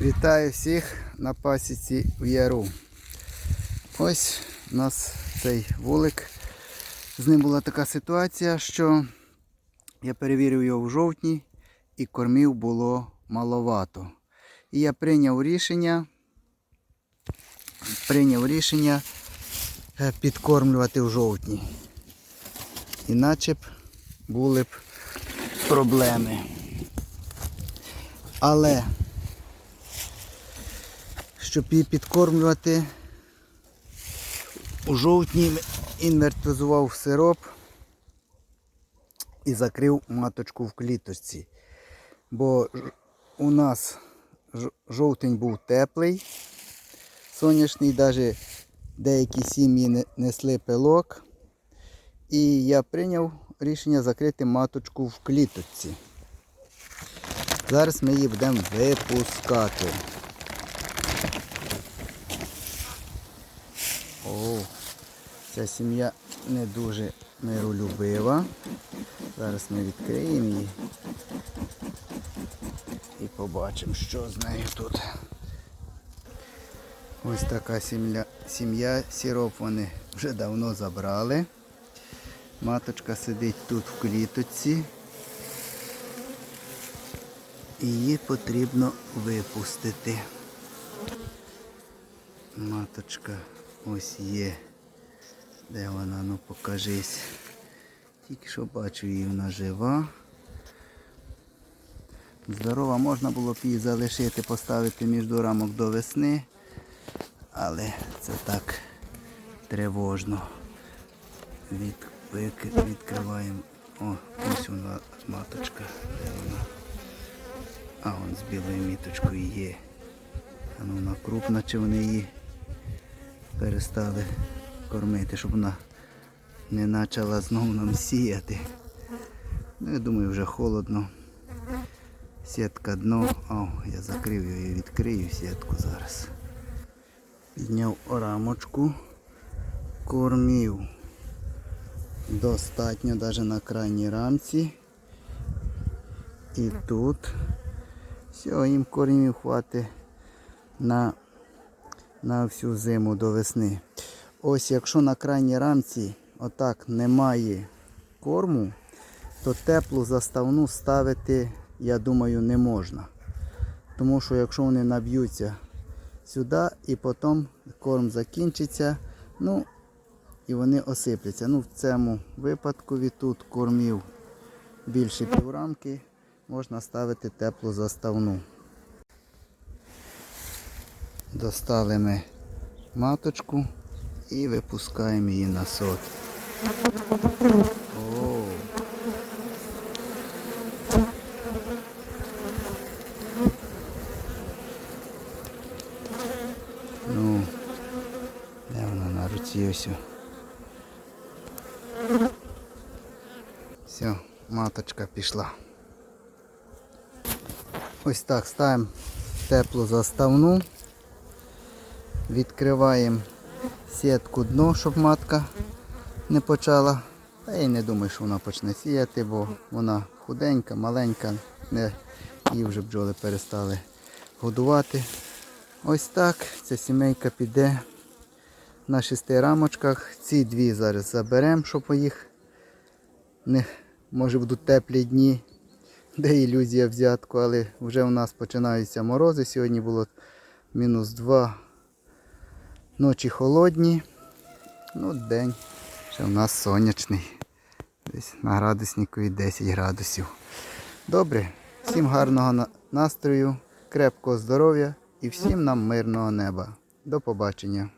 Вітаю всіх на пасіці в Яру. Ось у нас цей вулик. З ним була така ситуація, що я перевірив його в жовтні і кормів було маловато. І я прийняв рішення, прийняв рішення е, підкормлювати в жовтні. Іначе б були б проблеми. Але щоб її підкормлювати, у жовтні інвертизував сироп і закрив маточку в кліточці. Бо у нас жовтень був теплий, сонячний, навіть деякі сім'ї несли пилок. І я прийняв рішення закрити маточку в кліточці. Зараз ми її будемо випускати. О, ця сім'я не дуже миролюбива. Зараз ми відкриємо її і побачимо, що з нею тут. Ось така сім'я, сім'я сіроп вони вже давно забрали. Маточка сидить тут в кліточці. Її потрібно випустити. Маточка ось є. Де вона? Ну покажись. Тільки що бачу її вона жива. Здорова, можна було б її залишити, поставити між рамок до весни. Але це так тривожно. Від, відкриваємо. О, ось вона маточка. Де вона? А он з білою міточкою є. А ну вона крупна, чи вони її перестали кормити, щоб вона не почала знову нам сіяти. Ну, я думаю, вже холодно. Сітка дно. О, я закрив її, відкрию сітку зараз. Підняв рамочку, кормів. Достатньо навіть на крайній рамці. І тут. Все, їм кормів хватить на, на всю зиму до весни. Ось якщо на крайній рамці отак немає корму, то теплу заставну ставити, я думаю, не можна. Тому що якщо вони наб'ються сюди і потім корм закінчиться, ну і вони осипляться. Ну, в цьому випадку тут кормів більше піврамки, можна ставити теплу заставну. Достали ми маточку і випускаємо її на сот. О. Ну, де вона. Все, маточка пішла. Ось так ставимо теплу заставну. Відкриваємо сітку дно, щоб матка не почала. Та я й не думаю, що вона почне сіяти, бо вона худенька, маленька, не, її вже бджоли перестали годувати. Ось так ця сімейка піде на шести рамочках. Ці дві зараз заберемо, щоб їх не, може будуть теплі дні, де ілюзія взятку, але вже у нас починаються морози. Сьогодні було мінус 2 Ночі холодні, ну день ще в нас сонячний. Десь на градуснику і 10 градусів. Добре, всім гарного настрою, крепкого здоров'я і всім нам мирного неба. До побачення.